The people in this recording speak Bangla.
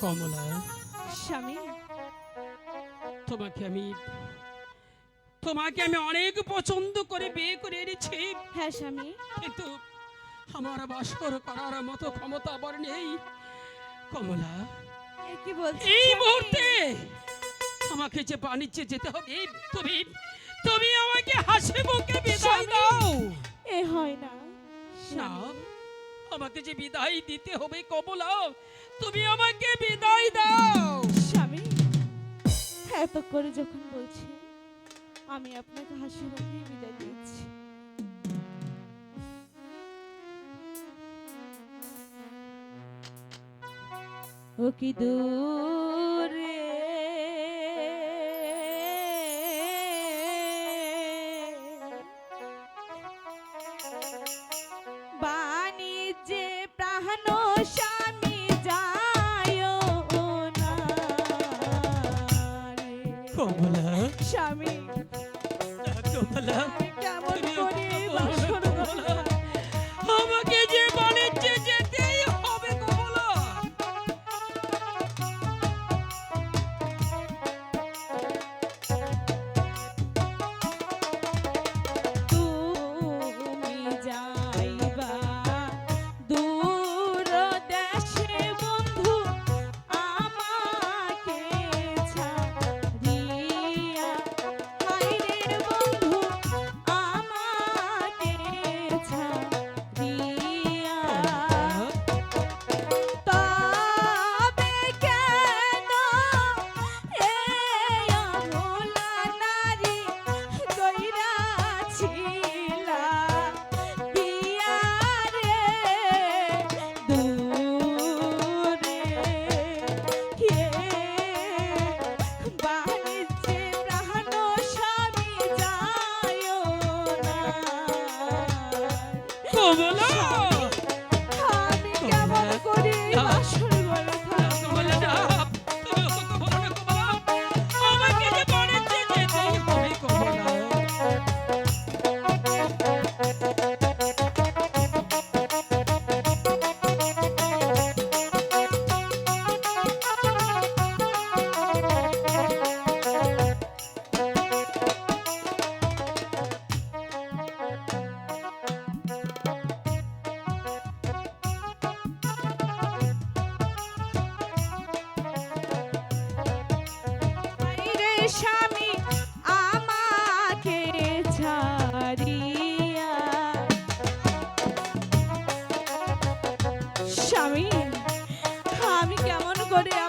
কমলা। স্বামী। তোমাকে আমি তোমাকে আমি অনেক পছন্দ করে বিয়ে করে এনেছি। হ্যাঁ স্বামী। কিন্তু আমার বাসর করার মতো ক্ষমতা আবার নেই। কমলা কি বলছিস এই মুহূর্তে আমাকে যে বাণিজ্যে যেতে হবে তুমি তুমি আমাকে হাসি মুখে বিদায়। দাও। এ হয় না। না। আমাকে যে বিদায় দিতে হবে কমলা, তুমি আমাকে বিদায় দাও। স্বামী এত করে যখন বলছি, আমি আপনাকে হাসি হাসি বিদায় দিচ্ছি ও কি দূরে? করে করে